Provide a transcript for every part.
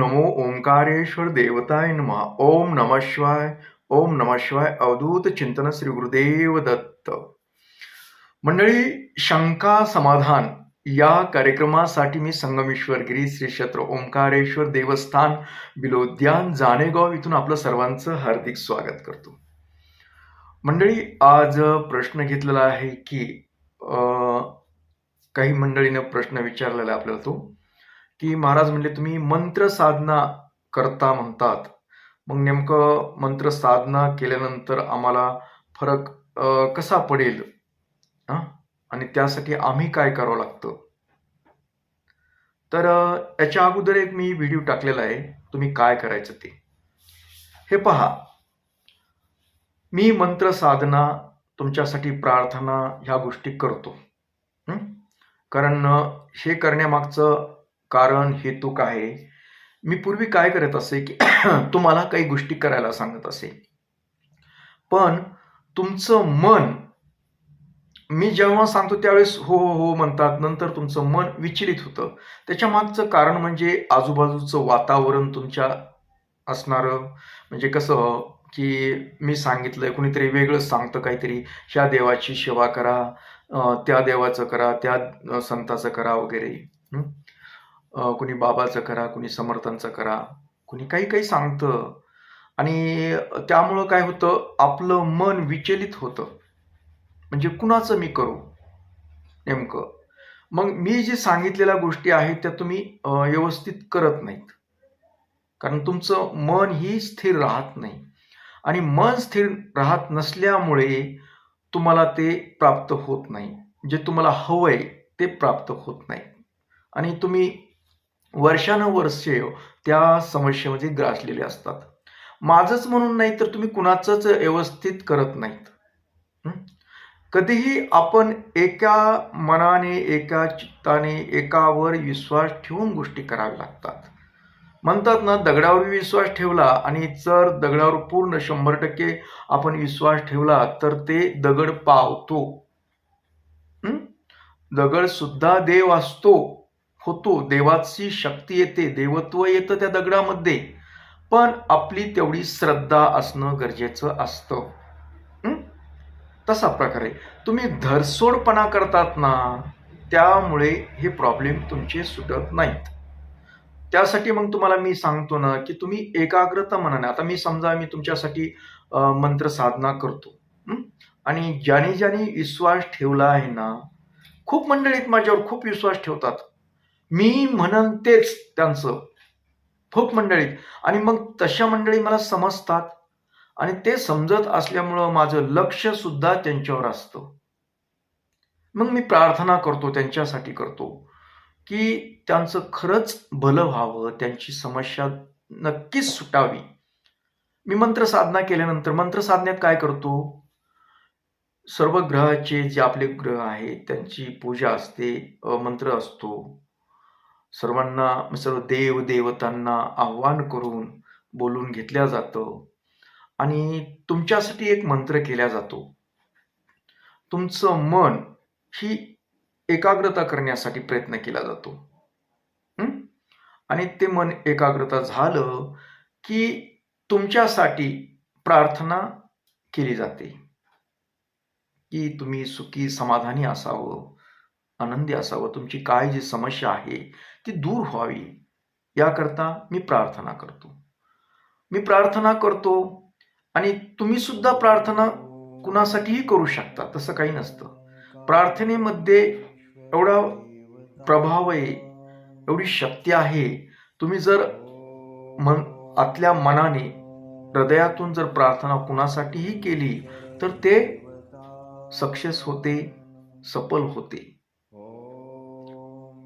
नमो ओंकारेश्वर देवताय नम। ओम नम शिवाय ओम नम शिवाय अवधूत चिंतन श्री गुरुदेव दत्त। मंडळी शंका समाधान या कार्यक्रमासाठी मी संगमेश्वर गिरी श्री क्षेत्र ओंकारेश्वर देवस्थान बिलोद्यान जानेगाव इथून आपलं सर्वांचं हार्दिक स्वागत करतो। मंडळी आज प्रश्न घेतलेला आहे की अं, काही मंडळीनं प्रश्न विचारलेला आपल्याला तो. की महाराज म्हणले तुम्ही मंत्र साधना करता म्हणतात. मग नेमकं मंत्र साधना केल्यानंतर आम्हाला फरक कसा पडेल? आणि त्यासाठी आम्ही काय करावं लागतं? तर याच्या अगोदर एक मी व्हिडिओ टाकलेला आहे. तुम्ही काय करायचं ते? हे पहा. मी मंत्र साधना तुमच्यासाठी प्रार्थना ह्या गोष्टी करतो. कारण हे करण्यामागचं कारण हेतू काय आहे? मी पूर्वी काय करत असे की तुम्हाला काही गोष्टी करायला सांगत असे. पण तुमचं मन मी जेव्हा सांगतो त्यावेळेस हो हो हो म्हणतात नंतर तुमचं मन विचलित होतं. त्याच्या मागचं कारण म्हणजे आजूबाजूचं वातावरण तुमच्या असणारं. म्हणजे कसं की मी सांगितलंय कुणीतरी वेगळं सांगतं काहीतरी ह्या देवाची सेवा करा त्या देवाचं करा त्या संताचं करा वगैरे. कुणी बाबाचं करा कुणी समर्थांचं करा कुणी काही काही सांगतं. आणि त्यामुळं काय होतं आपलं मन विचलित होतं. म्हणजे कुणाचं मी करू? नेमकं. मग मी जे सांगितलेल्या गोष्टी आहेत त्या तुम्ही व्यवस्थित करत नाहीत. कारण तुमचं मन ही स्थिर राहत नाही. आणि मन स्थिर राहत नसल्यामुळे तुम्हाला ते प्राप्त होत नाही. जे तुम्हाला हवंय ते प्राप्त होत नाही. आणि तुम्ही वर्षानुवर्षे त्या समस्येमध्ये ग्रासलेले असतात. माझंच म्हणून नाही तर तुम्ही कुणाचंच व्यवस्थित करत नाहीत. कधीही आपण एका मनाने एका चित्ताने एकावर विश्वास ठेवून गोष्टी कराव्या लागतात. म्हणतात ना दगडावर विश्वास ठेवला आणि जर दगडावर पूर्ण शंभर टक्के आपण विश्वास ठेवला तर ते दगड पावतो. दगड सुद्धा देव असतो. होतो. देवाची शक्ती येते देवत्व येतं त्या दगडामध्ये. पण आपली तेवढी श्रद्धा असणं गरजेचं असतं. तसा प्रकारे. तुम्ही धरसोडपणा करतात ना त्यामुळे हे प्रॉब्लेम तुमचे सुटत नाहीत. त्यासाठी मग तुम्हाला मी सांगतो ना की तुम्ही एकाग्रता मनाने आता मी समजा मी तुमच्यासाठी मंत्र साधना करतो. आणि ज्याने ज्याने विश्वास ठेवला आहे ना खूप मंडळीत माझ्यावर खूप विश्वास ठेवतात. मी म्हणन तेच त्यांचं. खूप मंडळीत आणि मग तशा मंडळी मला समजतात. आणि ते समजत असल्यामुळं माझं लक्ष सुद्धा त्यांच्यावर असतं. मग मी प्रार्थना करतो त्यांच्यासाठी करतो की त्यांचं खरंच भलं व्हावं त्यांची समस्या नक्कीच सुटावी. मी मंत्र साधना केल्यानंतर मंत्र साधण्यात काय करतो? सर्व ग्रहाचे जे आपले ग्रह आहेत त्यांची पूजा असते मंत्र असतो. सर्वांना सर्व देव देवतांना आव्हान करून बोलून घेतल्या जातं. आणि तुमच्यासाठी एक मंत्र केला जातो. तुमचं मन ही एकाग्रता करण्यासाठी प्रयत्न केला जातो. आणि ते मन एकाग्रता झालं की तुमच्यासाठी प्रार्थना केली जाते. की तुम्ही सुखी समाधानी असावं आनंदी असावं तुमची काय जी समस्या आहे ती दूर व्हावी. याकरता मी प्रार्थना करतो. मी प्रार्थना करतो आणि तुम्ही सुद्धा प्रार्थना कुणासाठीही करू शकता तसं काही नसतं. प्रार्थनेमध्ये एवढा प्रभाव आहे एवढी शक्ती आहे तुम्ही जर मन आतल्या मनाने हृदयातून जर प्रार्थना कुणासाठीही केली तर ते सक्सेस होते सफल होते.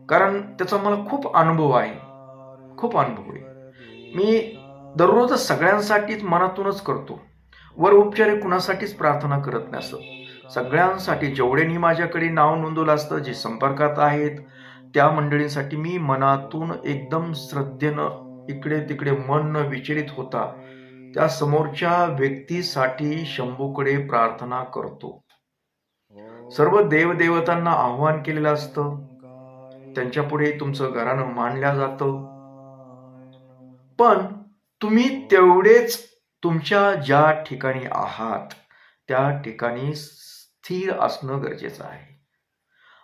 कारण त्याचा मला खूप अनुभव आहे. खूप अनुभव आहे. मी दररोज सगळ्यांसाठीच मनातूनच करतो. वर उपचारे कुणासाठीच प्रार्थना करत नाही असं सगळ्यांसाठी जेवढ्यांनी माझ्याकडे नाव नोंदवलं असतं जे संपर्कात आहेत त्या मंडळींसाठी मी मनातून एकदम श्रद्धेनं इकडे तिकडे मन न विचलित होता त्या समोरच्या व्यक्तीसाठी शंभूकडे प्रार्थना करतो. सर्व देवदेवतांना आव्हान केलेलं असतं. त्यांच्या पुढे तुमचं घरानं मांडल्या जातं. पण तुम्ही तेवढेच तुमच्या ज्या ठिकाणी आहात त्या ठिकाणी स्थिर असणं गरजेचं आहे.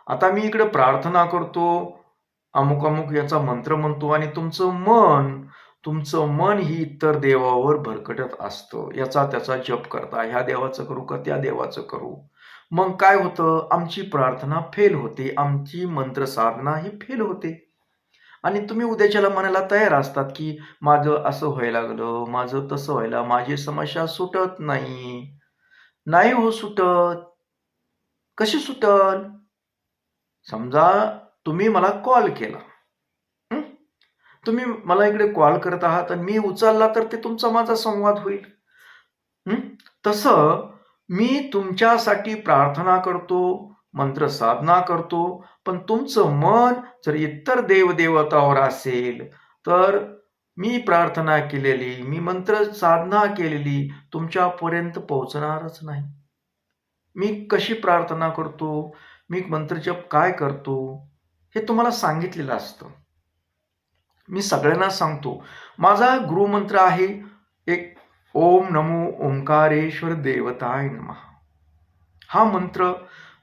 आता मी इकडे प्रार्थना करतो. अमुक अमुक याचा मंत्र म्हणतो आणि तुमचं मन तुमचं मन ही इतर देवावर भरकटत असतं. याचा त्याचा जप करता. ह्या देवाचं करू का त्या देवाचं करू? मग काय होतं? आमची प्रार्थना फेल होते. आमची मंत्र साधना ही फेल होते. आणि तुम्ही उद्याच्याला म्हणायला तयार असतात की माझं असं व्हायला लागलं माझं तसं व्हायला माझी समस्या सुटत नाही. नाही हो सुटत. कशी सुटल? समजा तुम्ही मला कॉल. केला तुम्ही मला इकडे कॉल करत आहात आणि मी उचलला तर ते तुमचा माझा संवाद होईल. तसं मी तुमच्यासाठी प्रार्थना करतो मंत्र साधना करतो पण तुमचं मन जर इतर देवदेवतावर असेल तर मी प्रार्थना केलेली मी मंत्र साधना केलेली तुमच्यापर्यंत पोहोचणारच नाही. मी कशी प्रार्थना करतो मी मंत्रजप काय करतो हे तुम्हाला सांगितलेलं असतं. मी सगळ्यांना सांगतो. माझा गुरुमंत्र आहे एक ओम नमो ओंकारेश्वर देवताय नम. हा मंत्र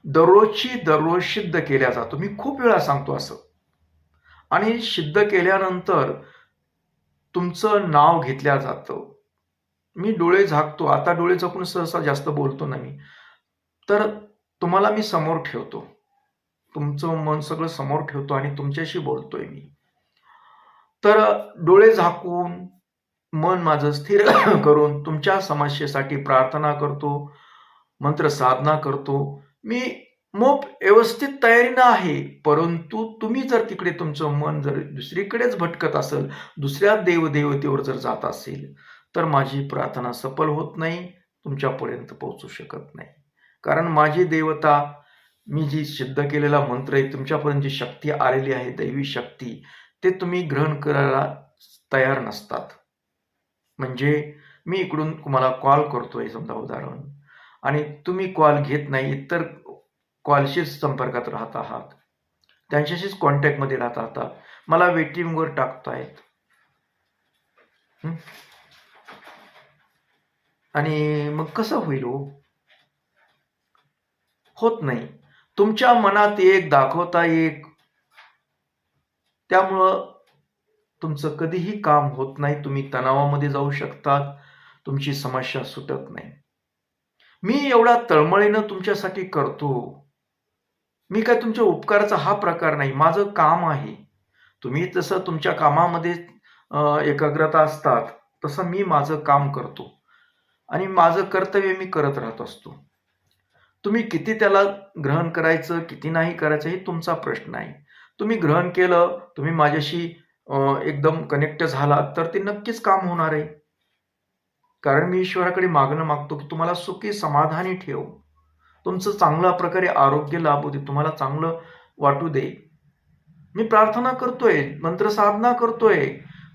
दररोजची दररोज सिद्ध केला जातो. मी खूप वेळा सांगतो असं. आणि सिद्ध केल्यानंतर तुमचं नाव घेतल्या जातं. मी डोळे झाकतो. आता डोळे झाकून सहसा जास्त बोलतो ना मी तर तुम्हाला मी समोर ठेवतो. तुमचं मन सगळं समोर ठेवतो आणि तुमच्याशी बोलतोय मी. तर डोळे झाकून मन माझं स्थिर करून तुमच्या समस्येसाठी प्रार्थना करतो मंत्र साधना करतो. मी मोप व्यवस्थित तयारीनं आहे परंतु तुम्ही जर तिकडे तुमचं मन जर दुसरीकडेच भटकत असेल दुसऱ्या देवदेवतेवर जर जात असेल तर माझी प्रार्थना सफल होत नाही तुमच्यापर्यंत पोहोचू शकत नाही. कारण माझी देवता मी जी सिद्ध केलेला मंत्र आहे तुमच्यापर्यंत जी शक्ती आलेली आहे दैवी शक्ती ते तुम्ही ग्रहण करायला तयार नसतात. म्हणजे मी इकडून तुम्हाला कॉल करतोय समजा उदाहरण. आणि तुम्ही कॉल घेत नाही इतर कॉलशीच संपर्कात राहत आहात. त्यांच्याशीच कॉन्टॅक्टमध्ये राहत आहात मला वेटिंगवर टाकतायत. आणि मग कसं होईल हो? होत नाही. तुमच्या मनात एक दाखवता एक. त्यामुळं तुमचं कधीही काम होत नाही तुम्ही तणावामध्ये जाऊ शकतात तुमची समस्या सुटत नाही. मी एवढा तळमळीनं तुमच्यासाठी करतो. मी काय तुमच्या उपकाराचा हा प्रकार नाही माझं काम आहे. तुम्ही तसं तुमच्या कामामध्ये एकाग्रता असतात तसं मी माझं काम करतो. आणि माझं कर्तव्य मी करत राहत असतो. तुम्ही किती त्याला ग्रहण करायचं किती नाही करायचं हे तुमचा प्रश्न आहे. तुम्ही ग्रहण केलं तुम्ही माझ्याशी एकदम कनेक्ट झालात तर ते नक्कीच काम होणार आहे. कारण मी ईश्वराकडे मागणं मागतो की तुम्हाला सुखी समाधानी ठेव. तुमचं चांगल्या प्रकारे आरोग्य लाभू दे तुम्हाला चांगलं वाटू दे. मी प्रार्थना करतोय मंत्र साधना करतोय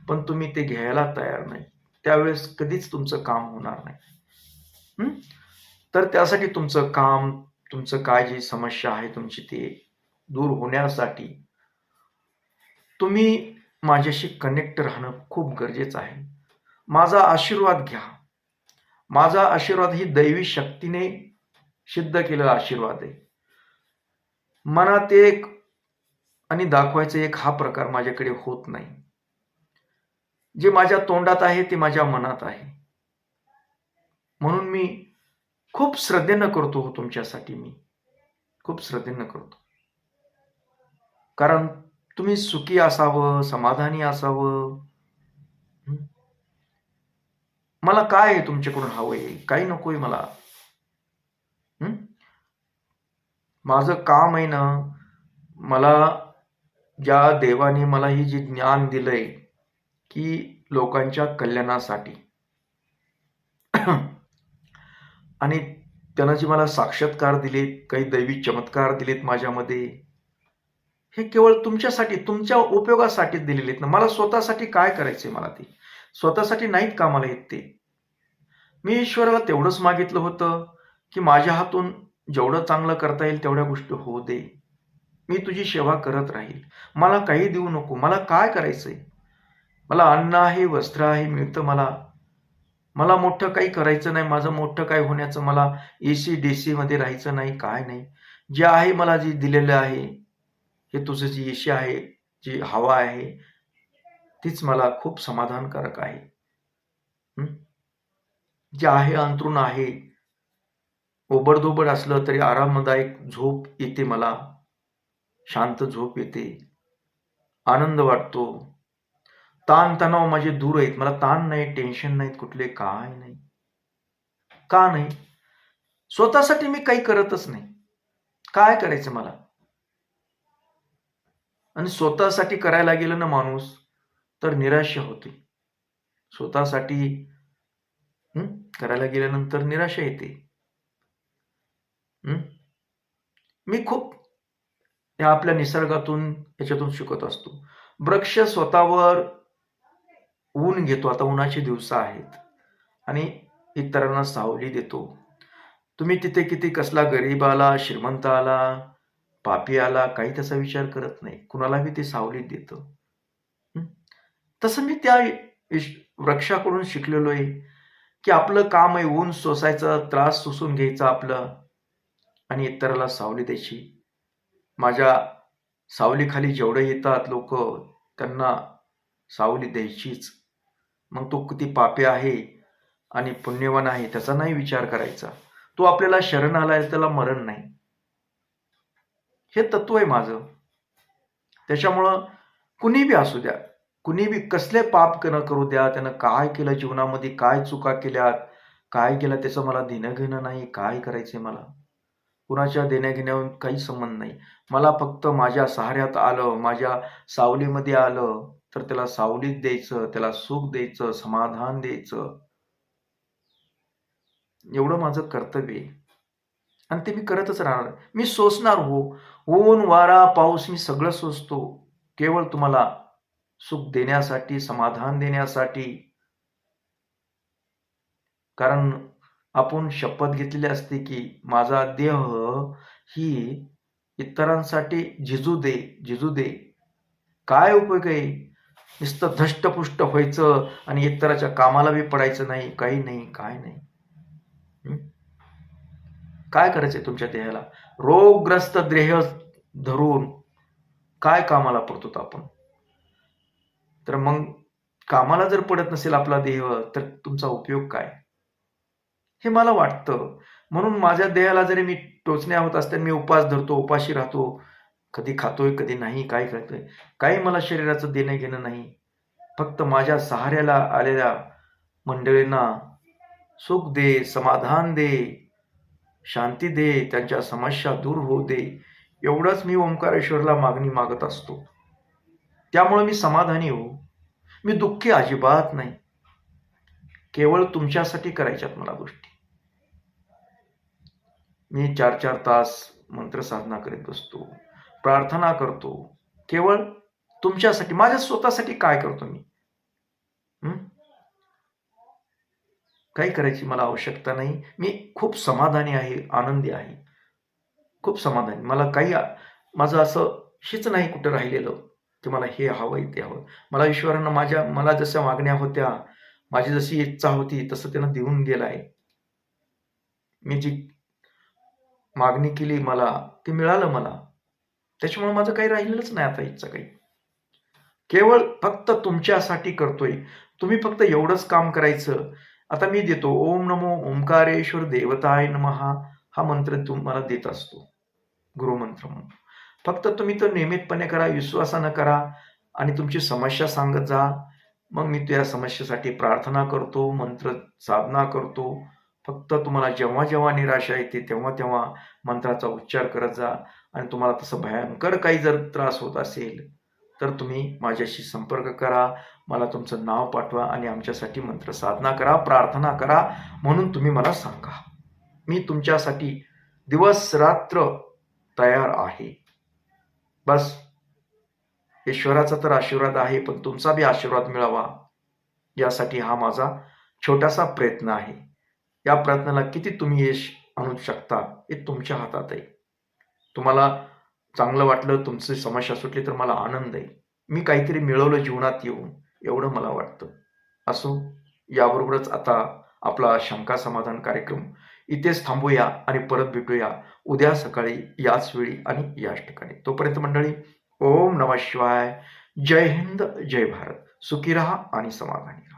पण तुम्ही ते घ्यायला तयार नाही. त्यावेळेस कधीच तुमचं काम होणार नाही. तर त्यासाठी तुमचं काम तुमचं काय जी समस्या आहे तुमची ते दूर होण्यासाठी तुम्ही माझ्याशी कनेक्ट राहणं खूप गरजेचं आहे. माझा आशीर्वाद घ्या. माझा आशीर्वाद ही दैवी शक्तीने सिद्ध केलेला आशीर्वाद आहे. मनात एक आणि दाखवायचं एक हा प्रकार माझ्याकडे होत नाही. जे माझ्या तोंडात आहे ते माझ्या मनात आहे. म्हणून मी खूप श्रद्धेनं करतो हो तुमच्यासाठी मी. खूप श्रद्धेनं करतो. कारण तुम्ही सुखी असावं समाधानी असावं. मला काय आहे तुमच्याकडून हवंय? काही नकोय मला. माझं काम आहे ना मला ज्या देवाने मला ही जी ज्ञान दिलंय की लोकांच्या कल्याणासाठी. आणि त्यांना जी मला साक्षात्कार दिलेत काही दैवी चमत्कार दिलेत माझ्यामध्ये हे केवळ तुमच्यासाठी तुमच्या उपयोगासाठी दिलेले आहेत ना. मला स्वतःसाठी काय करायचे मला ते? स्वतःसाठी नाहीत कामाला येत ते? मी ईश्वराला तेवढंच मागितलं होतं की माझ्या हातून जेवढं चांगलं करता येईल तेवढ्या गोष्टी होऊ दे. मी तुझी सेवा करत राहील. मला काही देऊ नको. मला काय करायचंय? मला अन्न आहे वस्त्र आहे मिळतं मला. मला मोठं काही करायचं नाही. माझं मोठं काय होण्याचं मला ए सी डी मध्ये राहायचं नाही काय नाही. जे आहे मला जे दिलेलं आहे हे तुझं जी एशी आहे जी हवा आहे तीच मला खूप समाधानकारक आहे. जे आहे अंतरून आहे. ओबडधोबड असलं तरी आरामदायक झोप येते मला. शांत झोप येते. आनंद वाटतो. ताण तणाव माझे दूर आहेत. मला ताण नाही टेन्शन नाहीत कुठले काय नाही. का नाही? स्वतःसाठी मी काही करतच नाही. काय करायचं मला? आणि स्वतःसाठी करायला गेलं ना माणूस तर निराश होते. स्वतःसाठी करायला गेल्यानंतर निराशा येते. मी खूप या आपल्या निसर्गातून याच्यातून शिकत असतो. वृक्ष स्वतःवर ऊन घेतो. आता उन्हाचे दिवस आहेत. आणि इतरांना सावली देतो. तुम्ही तिथे किती कसला गरीब आला श्रीमंत आला पापी आला काही त्याचा विचार करत नाही. कुणालाही ते सावलीत देतं. तसं मी त्या वृक्षाकडून शिकलेलो आहे की आपलं काम आहे ऊन सोसायचं त्रास सोसून घ्यायचा आपलं आणि इतराला सावली द्यायची. माझ्या सावलीखाली जेवढे येतात लोक त्यांना सावली द्यायचीच. मग तो किती पापी आहे आणि पुण्यवान आहे त्याचा नाही विचार करायचा. तो आपल्याला शरण आला त्याला मरण नाही. हे तत्व आहे माझं. त्याच्यामुळं कुणी बी असू द्या कुणी बी कसले पाप न करू द्या त्यानं काय केलं जीवनामध्ये काय चुका केल्यात काय केलं त्याचं मला देणं घेणं नाही काय करायचंय मला? कुणाच्या देण्या काही संबंध नाही. मला फक्त माझ्या सहाऱ्यात आलं माझ्या सावलीमध्ये आलं तर त्याला सावलीत द्यायचं त्याला सुख द्यायचं समाधान द्यायचं. एवढं माझं कर्तव्य आहे. आणि ते मी करतच राहणार. मी सोसणार हो. ऊन वारा पाऊस मी सगळं सोसतो. केवळ तुम्हाला सुख देण्यासाठी समाधान देण्यासाठी. कारण आपण शपथ घेतलेली असते की माझा देह ही इतरांसाठी झिजू दे झिजू दे. काय उपयोग आहे? नुसतं धष्टपुष्ट व्हायचं आणि इतराच्या कामाला बी पडायचं नाही काही नाही काय नाही. काय काय करायचंय तुमच्या देहाला? रोगग्रस्त देह धरून काय कामाला पडतो आपण? तर मग कामाला जर पडत नसेल आपला देह तर तुमचा उपयोग काय? हे मला वाटतं. म्हणून माझ्या देहाला जरी मी टोचण्या होत असताना मी उपास धरतो उपाशी राहतो कधी खातोय कधी नाही काय करतोय काही मला शरीराचं देणं घेणं नाही. फक्त माझ्या सहाऱ्याला आलेल्या मंडळींना सुख दे समाधान दे शांती दे त्यांच्या समस्या दूर होऊ दे. एवढंच मी ओंकारेश्वरला मागणी मागत असतो. त्यामुळे मी समाधानी हो. मी दुःखी अजिबात नाही. केवळ तुमच्यासाठी करायच्यात मला गोष्टी. मी चार चार तास मंत्रसाधना करीत बसतो. प्रार्थना करतो. केवळ तुमच्यासाठी माझ्या स्वतःसाठी काय करतो मी हं? काही करायची मला आवश्यकता नाही. मी खूप समाधानी आहे आनंदी आहे. खूप समाधानी. मला काही माझं असं हेच नाही कुठं राहिलेलं की मला हे हवं ते हवं मला ईश्वरानं माझ्या मला जशा मागण्या होत्या माझी जशी इच्छा होती तसं त्यांना देऊन गेलाय मी जी मागणी केली मला ते मिळालं मला. त्याच्यामुळे माझं काही राहिलेलंच नाही आता इच्छा काही. केवळ फक्त तुमच्यासाठी करतोय. तुम्ही फक्त एवढंच काम करायचं. आता मी देतो. ओम नमो ओंकारेश्वर देवताय नमहा हा मंत्र तुम्हाला देत असतो. गुरुमंत्र म्हणून. फक्त तुम्ही तो नियमितपणे करा विश्वासानं करा आणि तुमची समस्या सांगत जा. मग मी त्या समस्येसाठी प्रार्थना करतो मंत्र साधना करतो. फक्त तुम्हाला जेव्हा जेव्हा निराशा येते तेव्हा तेव्हा मंत्राचा उच्चार करत जा. आणि तुम्हाला तसं भयंकर काही जर त्रास होत असेल तर तुम्ही माझ्याशी संपर्क करा मला तुमचं नाव पाठवा आणि आमच्यासाठी मंत्र साधना करा प्रार्थना करा म्हणून तुम्ही मला सांगा. मी तुमच्यासाठी दिवस रात्र तयार आहे. बस. ईश्वराचा तर आशीर्वाद आहे पण तुमचा बी आशीर्वाद मिळावा. यासाठी हा माझा छोटासा प्रयत्न आहे. या प्रयत्नाला किती तुम्ही यश आणू शकता हे तुमच्या हातात आहे तुम्हाला चांगलं वाटलं तुमची समस्या सुटली तर मला आनंद आहे. मी काहीतरी मिळवलं जीवनात येऊन एवढं मला वाटतं. असो याबरोबरच आता आपला शंका समाधान कार्यक्रम इथेच थांबूया आणि परत भेटूया उद्या सकाळी याच वेळी आणि याच ठिकाणी. तोपर्यंत मंडळी ओम नमः शिवाय. जय हिंद जय भारत. सुखी रहा आणि समाधानी